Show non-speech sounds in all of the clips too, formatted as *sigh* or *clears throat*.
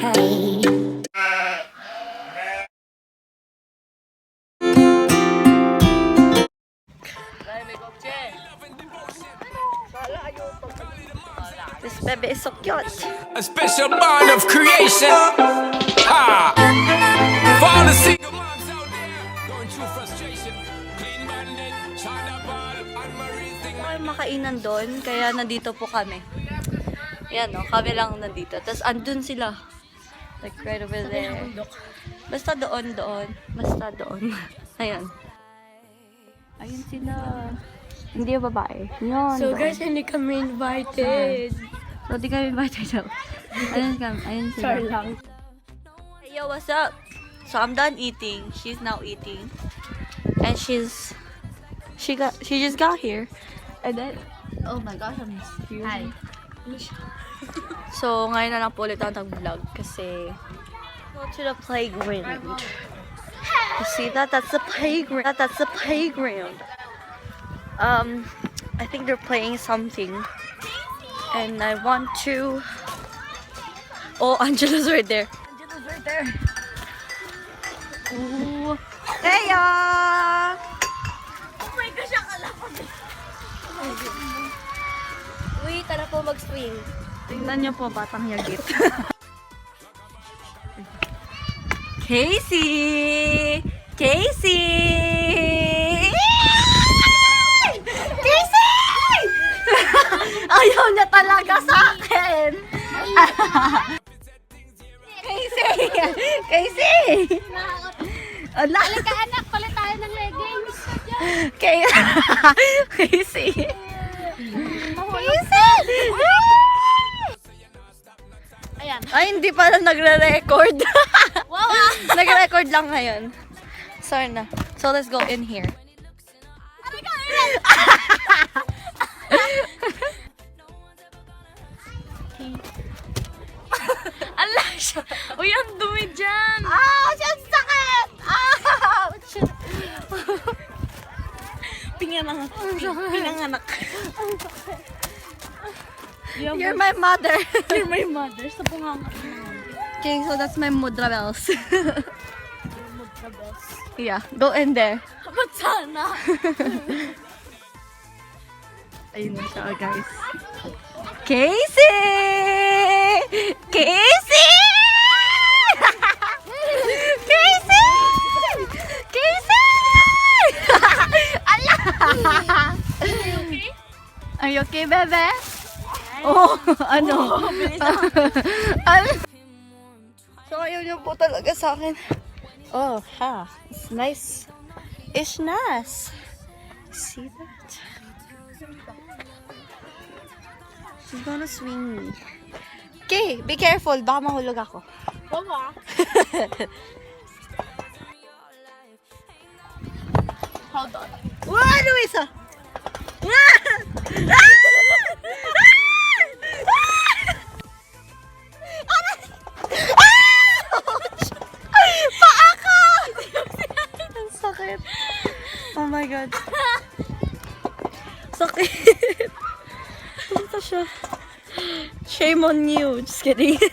This baby is so cute. A special bond of creation. Ha! For all the single moms out there going through frustration. Clean bandit, China ball, and Marie thing. May makainan doon, kaya nandito po kami. Yan no, kami lang nandito. Tapos andun sila. Like right over there. Basta doon, doon. Basta doon. *laughs* Ayan. Ayun sila. Hindi yung babae. Yun. So guys, hindi kami invited. So, di kami invited. Ayun kami. Ayun sila. Char lang. Hey, yo, what's up? So I'm done eating. She's now eating, and she's she got she just got here, and then oh my gosh, I'm Hi. So ngayon na lang po ulit ako nag-vlog kasi go to the playground. You see that? That's the playground. That, that's the playground. Um, I think they're playing something, and I want to. Oh, *laughs* Angela's right there. Angela's right there. Ooh. Heya! Oh my gosh, ang alapag. Uy, tara po mag-swing. Tingnan niyo po, batang yagit. *laughs* Casey! Casey! *laughs* Casey! *laughs* Ayaw niya talaga sa akin! Casey! Casey! Halika anak, palit tayo ng leggings. Kay Casey! Casey! Ayan. Ay, hindi pala nagre-record. *laughs* Wow! ah. *laughs* nagre-record lang ngayon. Sorry na. So, let's go in here. *laughs* Ala siya! Uy, ang dumi dyan! Ah, siya sakit! Ouch! Pinanganak. Pinanganak. You're my mother. *laughs* You're my mother. Sa punganga. okay, so that's my mudra bells. yeah, go in there. Ba't sana? *laughs* Ayun na siya, guys. Casey! Casey! *laughs* Casey! Casey! Ala! Are you okay, bebe? Oh, *laughs* ano? *laughs* Ala! So, ayun yung po talaga sa akin. Oh, ha. It's nice. It's nice. See that? She's gonna swing me. Okay, be careful. Baka mahulog ako. Bawa. *laughs* Hold on. Wow, Luisa! Shame on you. Just kidding. *laughs*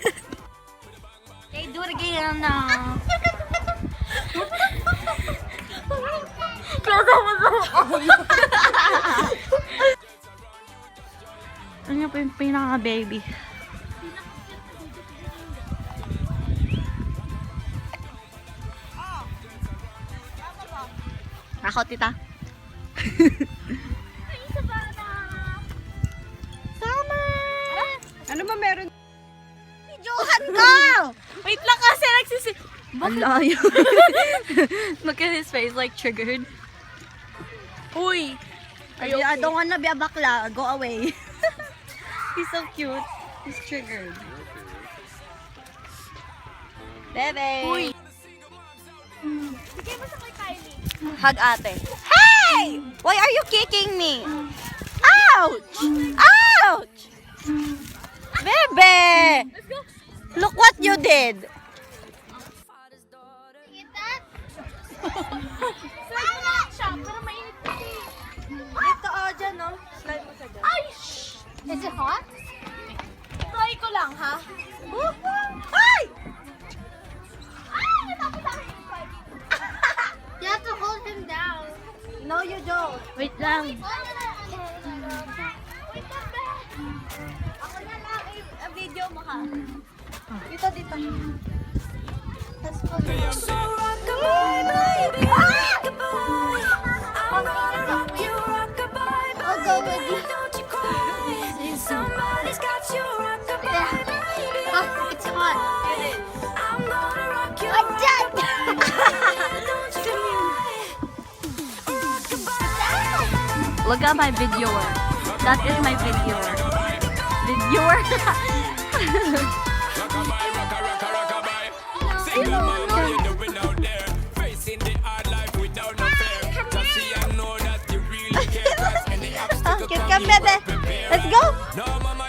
Okay, do it again now. Ano pa yung pinaka-baby? Ako, tita. Johan ka! Wait lang kasi nagsisi... Ang layo. *laughs* Look at his face, like triggered. Uy! I, I don't wanna be a bakla. Go away. *laughs* He's so cute. He's triggered. Bebe! Uy! Sige mo sa kay Kylie. Hug ate. Hey! Why are you kicking me? Ouch! Ouch! Bebe! Look what you did! Ito oh, o, no? Oh. Slide mo sa dyan. Is it hot? Try ko lang ha. Ay! Ay! Natapos ako yung slide. You have to hold him down. No, you don't. Wait lang. Oh, Dito, dito. Tapos po. I'll go with you. Oh, it's hot. *laughs* Look at my viewer. That is my viewer. Viewer? *laughs* Rockabye, rocka, rocka, rockabye. Single mom, what you doing out there? Facing the hard life without no fear. *laughs* Just see and know that you really care. 'Cause any obstacle Cute come, ka, you bebe. are prepared. Let's go! No, mama,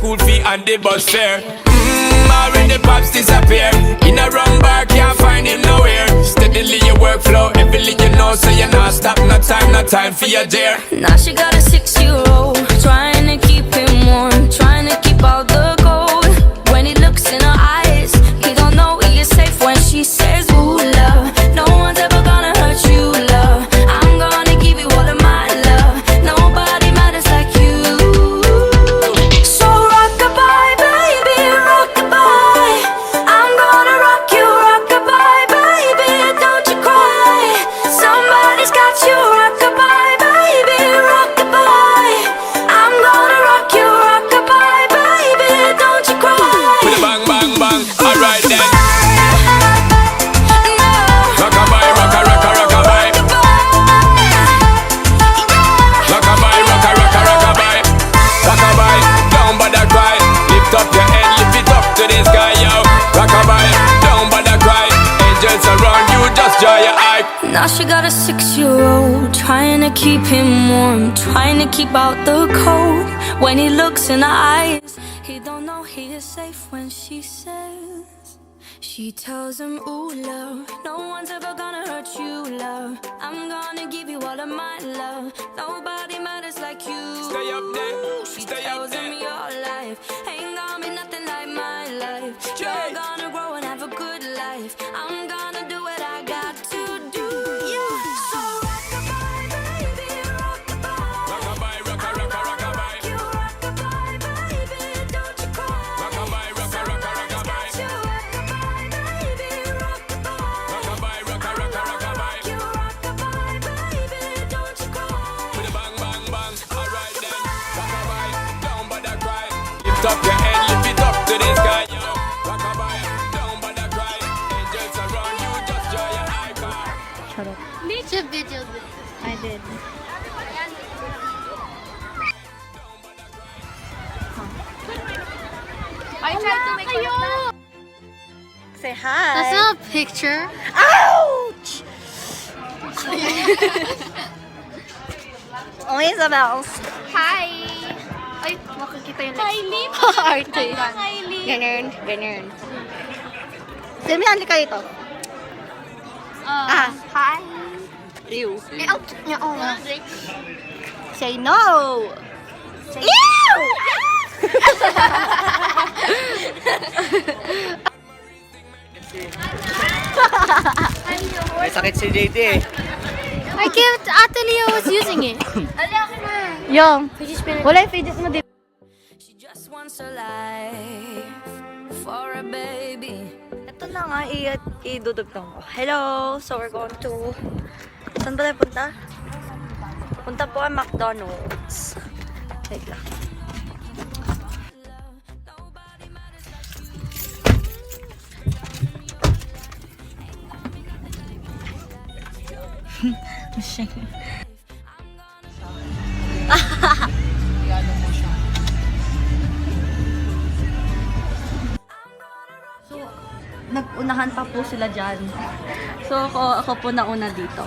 school fee and the bus fare. Mmm, already pops disappear. In a wrong bar, can't find him nowhere. Steadily your workflow, everything you know, so you're not stop. No time, no time for your dear. Now she got a six-year-old, trying to keep him warm, trying to keep out the cold. When he looks in her eyes, he don't know he is safe when she says, she got a six-year-old Trying to keep him warm Trying to keep out the cold. When he looks in her eyes He don't know he is safe when she says She tells him, ooh, love No one's ever gonna hurt you, love. I'm gonna give you all of my love. Nobody matters like you. Stay up there, She stay up tells him there. your life Ain't gonna be nothing like my life. You're gonna hi. That's not a picture. Ouch! *laughs* oh, Isabel. Hi. Ay, makikita yung Lim. *laughs* Arte. Lim. Ganun, ganun. Demi, hali ka ito. Ah. Hi. Ew. Eh, out. Niya, oh. Say no! Ew! *laughs* May sakit si JD eh. I can't. Ate Leo was using it. *coughs* Yung, wala yung pages mo dito. She just wants a life For a baby Ito na nga, idudugtong ko. Hello! So, we're going to... Saan ba tayo punta? Punta po ang McDonald's. Wait lang. Po sila dyan. So, ako, ako po nauna dito.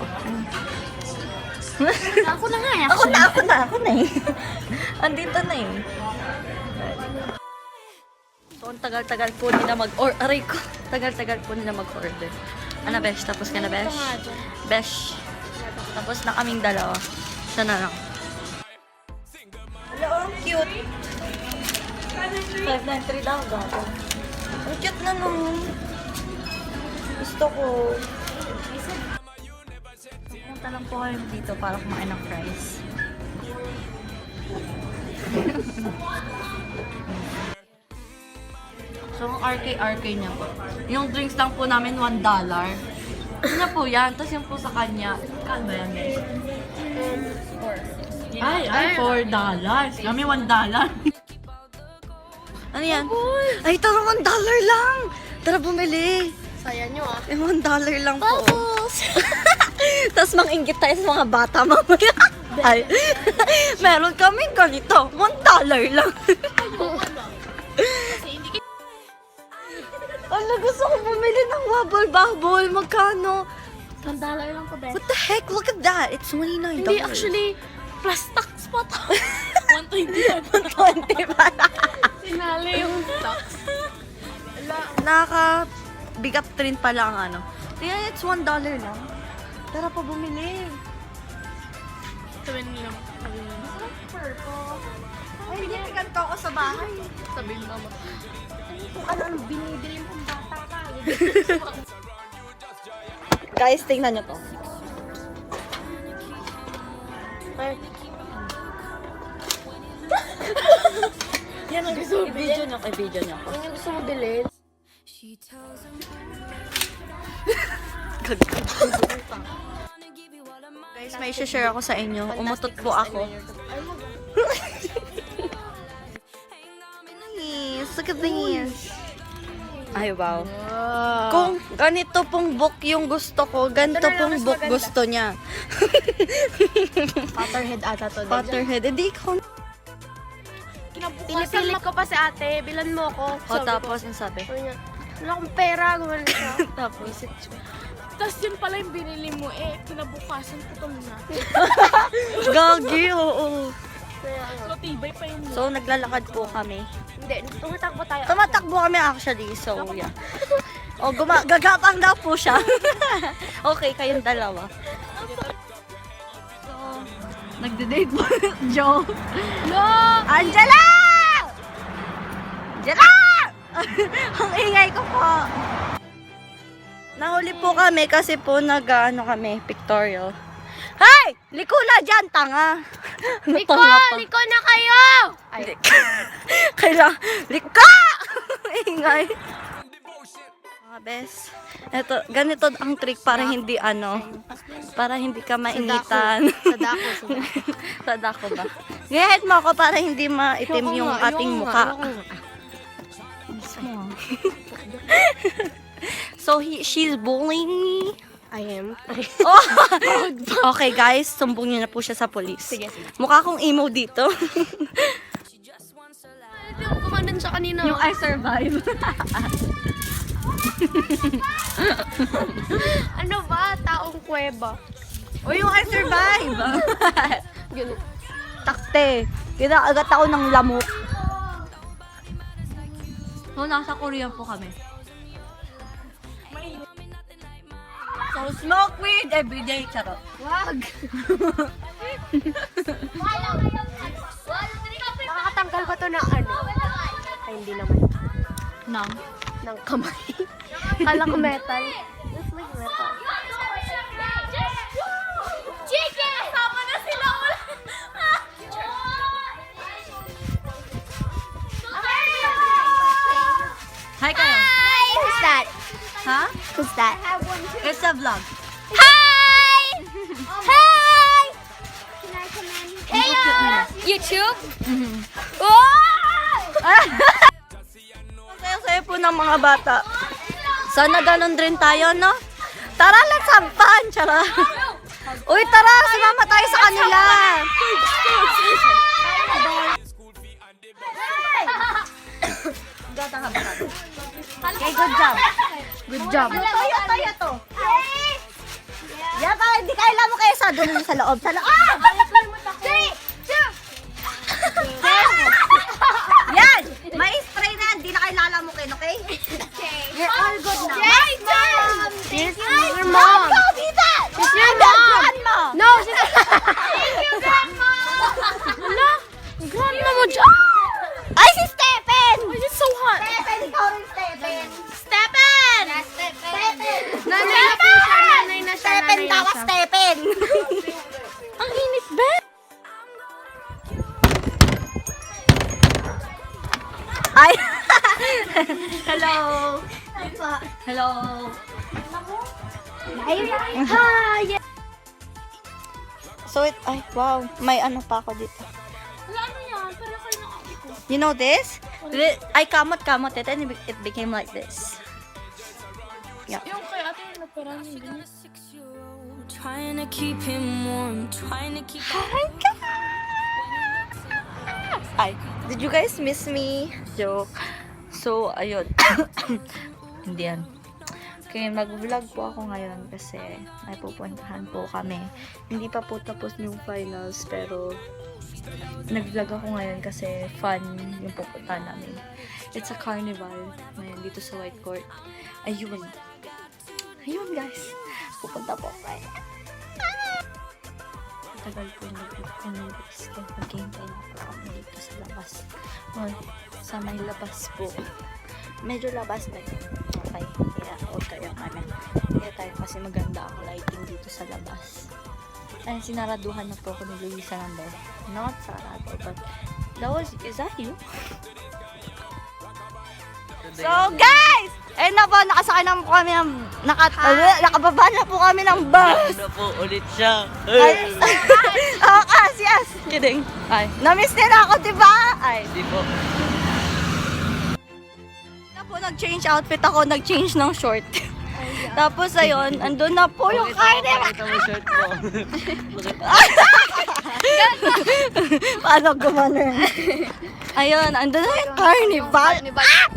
*laughs* Ako na nga, eh, Ako na, ako na, ako na eh. Andito na eh. So, ang tagal-tagal po nila mag-order. Aray ko. Tagal-tagal po nila mag-order. Ano, Besh? Tapos ka na, Besh? Besh. Tapos na kaming dalawa. Siya na lang. Hello, ang cute. 593 daw, gato. Ang cute na nung. Gusto ko. Punta lang po kayo dito para kumain ng fries. *laughs* so, ang RK-RK niya po. Yung drinks lang po namin, $1. dollar. Ano po yan? Tapos yung po sa kanya, kano ba yan? Ay, ay, $4. dollars. Kami $1. dollar. *laughs* ano yan? Ay, tara, $1 dollar lang! Tara, bumili! Saya nyo ah. Eh, $1 dollar lang po. *laughs* Tapos mang-ingit tayo sa mga bata mamaya. *laughs* Ay, *laughs* meron kami ganito. $1 dollar lang. Ano, gusto ko bumili ng wobble bubble. Magkano? One dollar lang po, best. What the heck? Look at that. It's $29. Hindi, actually, plus tax pa to. 120 yan. 120 pa. Sinali yung tax. Nakaka bigat rin pala ang ano. Tingnan, it's $1 dollar lang. Tara pa bumili. Sabihin lang. Lang. Ay, binibigan ko ako sa bahay. Sabihin mo. Kung ano ang binibili mo kung bata ka. *laughs* Guys, tingnan nyo to. Yan ang gusto mo bilhin. Yan ang gusto mo bilhin. Guys, may share ako sa inyo. Umutot po ako. Nice. Look at this. Ay, wow. Kung ganito pong book yung gusto ko, ganito pong book gusto niya. *laughs* Potterhead ata to. Potterhead. Edi ikaw. Pinipilit ko pa si ate. Bilan mo ako. O, tapos, ang sabi? Sabi niya, wala akong pera. Gumano siya. *laughs* Tapos, Tapos yun pala yung binili mo eh, kinabukasan putol na. *laughs* gagi, oo. So, tibay pa yun. So, naglalakad po kami. Hindi, tumatakbo tayo. Tumatakbo kami actually, so yeah. O, guma gagapang daw po siya. *laughs* okay, kayong dalawa. So, nagde-date po. Joe. No! Angela! Angela! *laughs* Ang ingay ko po. Nahuli po kami kasi po nag-ano kami, pictorial. Hay! Liko na dyan, tanga! *laughs* Liko! Liko na kayo! Ay, *laughs* Kailang, lika! *laughs* Ingay. Mga bes, eto, ganito ang trick para hindi ano, para hindi ka mainitan. Sa dako. Sa dako. Sa dako ba? Gahit mo ako para hindi maitim yung ating mukha. So, he, she's bullying me. I am. *laughs* Oh! *laughs* okay guys, sumbong niyo na po siya sa polis. Sige, sige. Mukha kong emo dito. Ito yung kumandan siya kanina. yung I survive. *laughs* ano ba? Taong kuweba. o yung I survive. Ganun. Takte. Kinakagat ako ng lamok. So, nasa Korea po kami. So, smoke weed every day. Charot. Wag! Nakakatanggal ko to ng ano. Ay, hindi naman. Nang. Ng kamay. Kala ko metal. Just like metal. Chicken! Sama na sila Hi kayo. Who's that? Ha? Who's that? It's a vlog. *laughs* Hi! Hi! Hey, YouTube? *laughs* Ang saya-saya po ng mga bata. Sana ganun din tayo, no? Tara, let's have fun! Tara. Uy, tara! Sumama tayo sa kanila! Okay, good job. Good job. Tayo, tayo to. Yan, para hindi kailan mo kayo sa doon sa loob. Sa loob. Ah! Three, two, *laughs* Yan! May spray na yan. Di na kayo lalamukin, okay? You're all good now. Yes, your mom. Go, Tita! It's your I'm mom. grandma. No, she's... Ang init ba? Ay! *laughs* Hello! Hello! Hi! So it, ay, wow. May ano pa ako dito. Lalo na pero kayo na ako. You know this? I kamot kamot it and it became like this. Yeah. Yung kay ate, nagparami trying to keep him warm, trying to keep. Ay, did you guys miss me? Joke. So, ayun. *coughs* Hindi yan. Okay, mag-vlog po ako ngayon kasi may pupuntahan po kami. Hindi pa po tapos yung finals, pero nag-vlog ako ngayon kasi fun yung pupuntahan namin. It's a carnival ngayon dito sa White Court. Ayun. Ayun guys. Pupunta po tayo. Tagal po nag-convince. Nag-gameplay na po kami dito sa labas. Well, sa may labas po. Medyo labas na yun. Okay. Kaya huwag kayo ano. Kaya tayo kasi maganda ang lighting dito sa labas. Ay, sinaraduhan na po ako ni Luisa ng door. Not sarado, but that was, is that you? So guys! Eh na po, nakasakay na po kami ng, naka, nakababa na po kami ng bus! Ano po ulit siya? Ay, si As. *laughs* Kidding. Ay, na-miss nila ako, di ba? Ay, Hindi po. na po, nag-change outfit ako, nag-change ng short. Tapos, ayun, andun na po yung carnival. Pakita mo shirt mo. *laughs* Paano gumano yun? *laughs* Ayun, andun na yung carnival.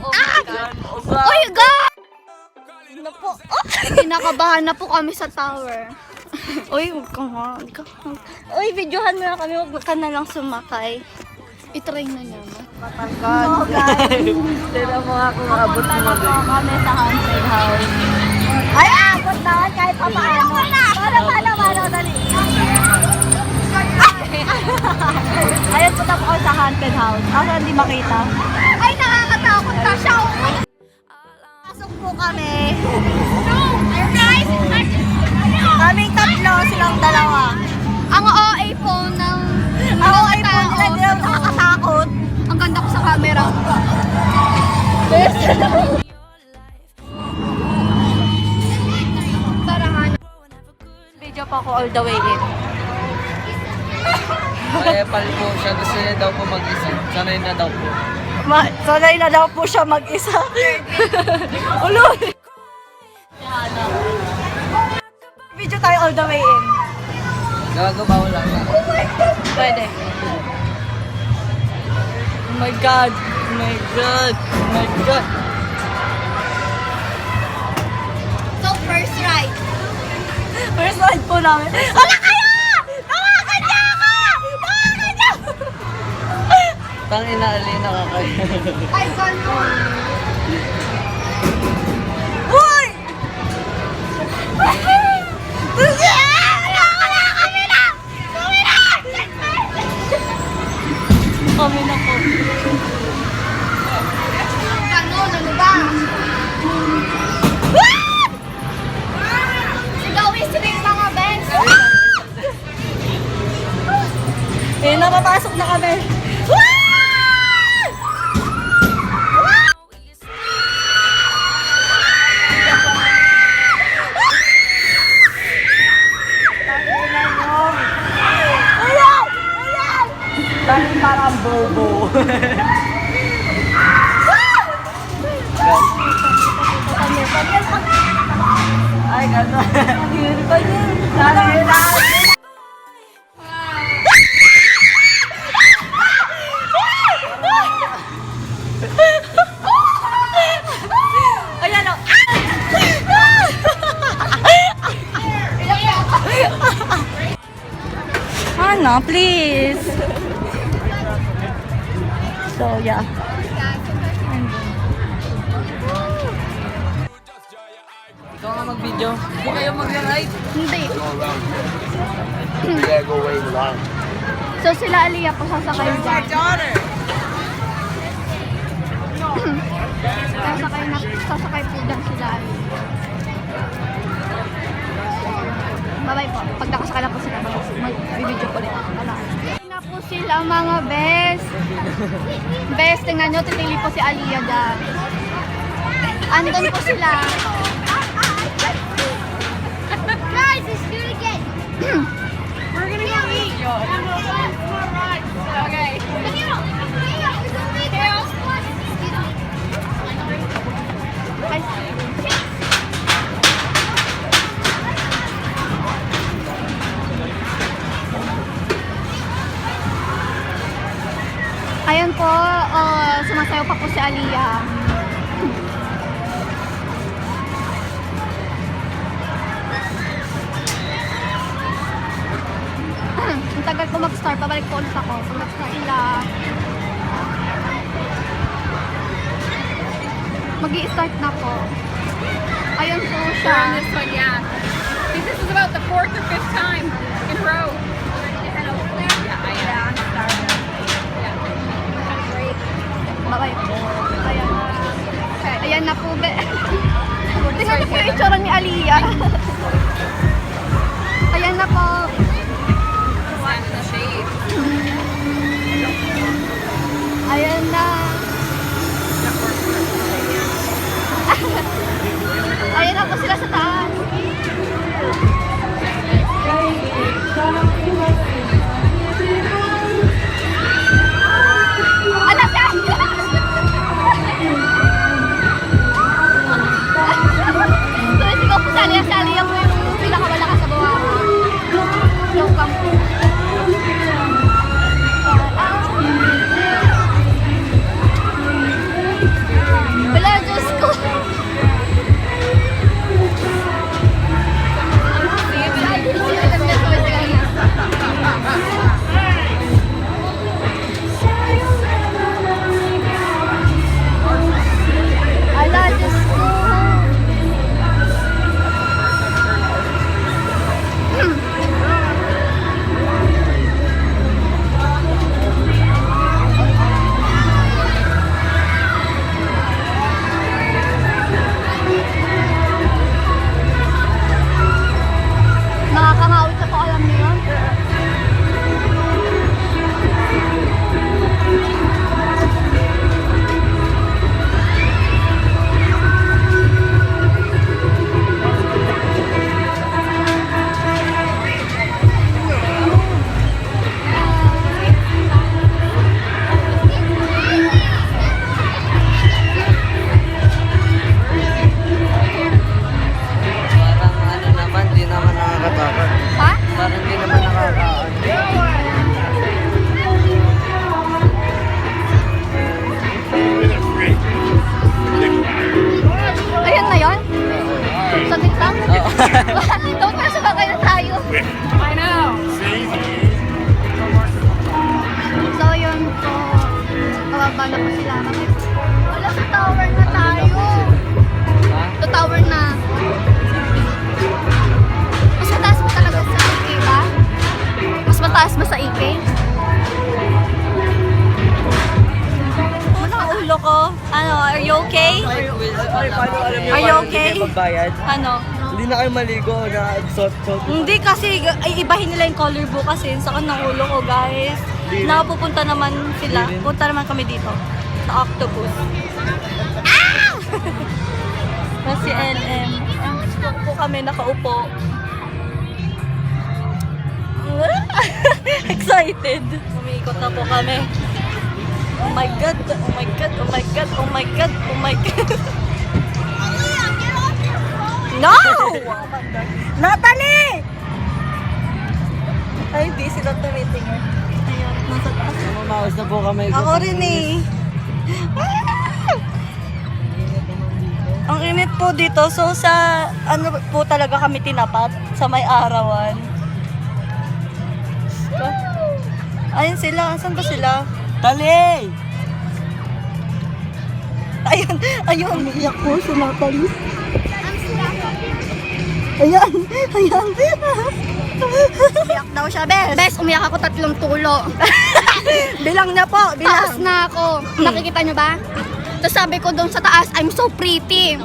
Oh my God! Ano po? Oh! *laughs* Kinakabahan na po kami sa tower. Uy, huwag ka nga. huwag ka nga. Uy, videohan mo na kami, huwag ka na lang sumakay. I-train na niya. no? Oh, guys. *laughs* Tira mo nga kung abot mo na kami sa haunted house. Ay, abot naman kahit pa paano. Paano, paano, paano, dali. *laughs* Ayun, punta po ako sa haunted house. Ako hindi makita. Ay, nakakatakot na siya. Pasok po kami. Guys, Kaming tatlo, silang dalawa. ang OA po ng Ako ay po nila, ako nakakatakot. Ang ganda ko sa camera. Video pa ako all the way in. Kaya pal po siya. Gusto niya daw po mag-isa. Sanay na daw po. Ma sanay na daw po siya mag-isa. *laughs* Ulo! Video tayo all the way in. Gagabaw lang na. Pwede. Oh my God. Oh my God. Oh my God. So, first ride. First ride po namin. Wala kayo! Tang inaalina ka kayo. Ay, ganun. Ano, please. So, yeah. Ikaw nga mag-video. Hindi kayo mag-ride. Hindi. So, sila Aliyah po sasakay dyan. sasakay na, sasakay po dyan sila Bye-bye po. Pag nakasakay na po sila, mag- mag-video ko ulit. Wala. Na po sila mga best. Best, tingnan nyo, titili po si Aliyah dyan. Andun po sila. Guys, let's do it again. We're gonna go eat. Okay. Ayan po, uh, sumasayaw pa po si Aliyah. *clears throat* Ang tagal ko mag-start, pabalik po ulit ako. Pag nag-start sila. mag start na po. Ayun po siya. This one, yeah. This is about the fourth or fifth time in row. Po. Ayan. Ayan na po, be. *laughs* Tingnan niyo po yung itsura ni Aliyah. Ayan na po. Ayan na. *laughs* Ayan na po sila sa taas. Ala, okay? Are you okay? Ano? Hindi na kayo maligo na sot-sot. Hindi kasi ay, ibahin nila yung color book kasi sa ng ulo ko guys. Nakapupunta naman sila. Punta naman kami dito. Sa octopus. Ah! Kasi LM. Ang po kami nakaupo. *laughs* Excited. Umiikot na po kami. Oh my god, oh my god, oh my god, oh my god, oh my god. *laughs* No! Natalie! Ay, di sila tumitingin. Ayun, nasa taas. Mamawas na po kami. Ako rin eh. Ang init po dito. So sa ano po talaga kami tinapat sa may arawan. So, ayun sila. Saan ba sila? Tali! Ayun, ayun. Umiiyak po si Natalie. Ayan, ayan. Umiyak daw siya, Bes. Bes, umiyak ako tatlong tulo. *laughs* Bilang na po, Taas bilang. na ako. Nakikita niyo ba? Tapos sabi ko doon sa taas, I'm so pretty.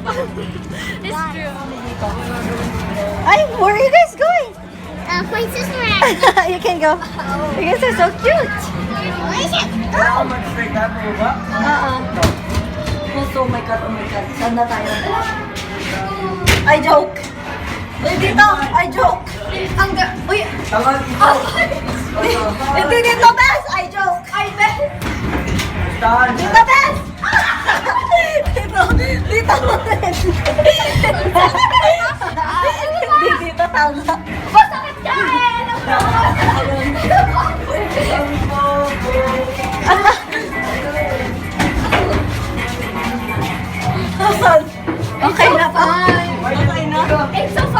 Ay, where are you guys going? uh, Princess *laughs* Red. you can go. You guys are so cute. How much straight na po ba? Uh-uh. Oh, my God, oh my God. Saan na tayo? I joke. Uy, dito. I joke. Ang ga... Uy! Tama dito. Hindi dito, Bes. I joke. I bet. Dito, Bes. dito. Dito. Hindi dito, tama. Masakit ka eh! Asan? Okay na pa. Okay na. It's so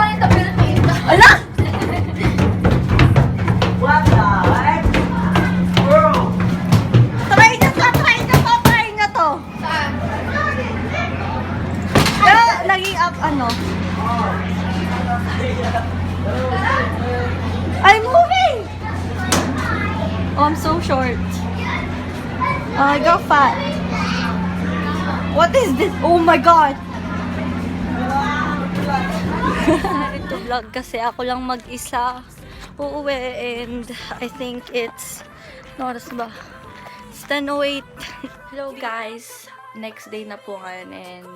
Oh, I'm so short. Oh, I got fat. What is this? Oh my god! *laughs* Ito vlog kasi ako lang mag-isa uuwi and I think it's Noras ba? It's 10.08. *laughs* Hello guys! Next day na po ngayon and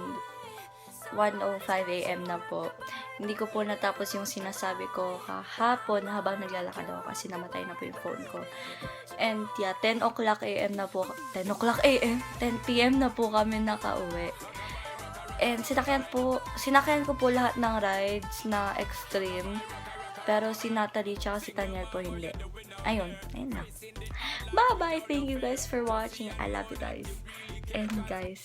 1.05 a.m. na po. Hindi ko po natapos yung sinasabi ko kahapon habang naglalakad ako kasi namatay na po yung phone ko. And yeah, 10 o'clock a.m. na po. 10 o'clock a.m. 10 p.m. na po kami nakauwi. And sinakyan po, sinakyan ko po lahat ng rides na extreme. Pero si Natalie tsaka si Tanyel po hindi. Ayun, ayun na. Bye-bye! Thank you guys for watching. I love you guys. And guys,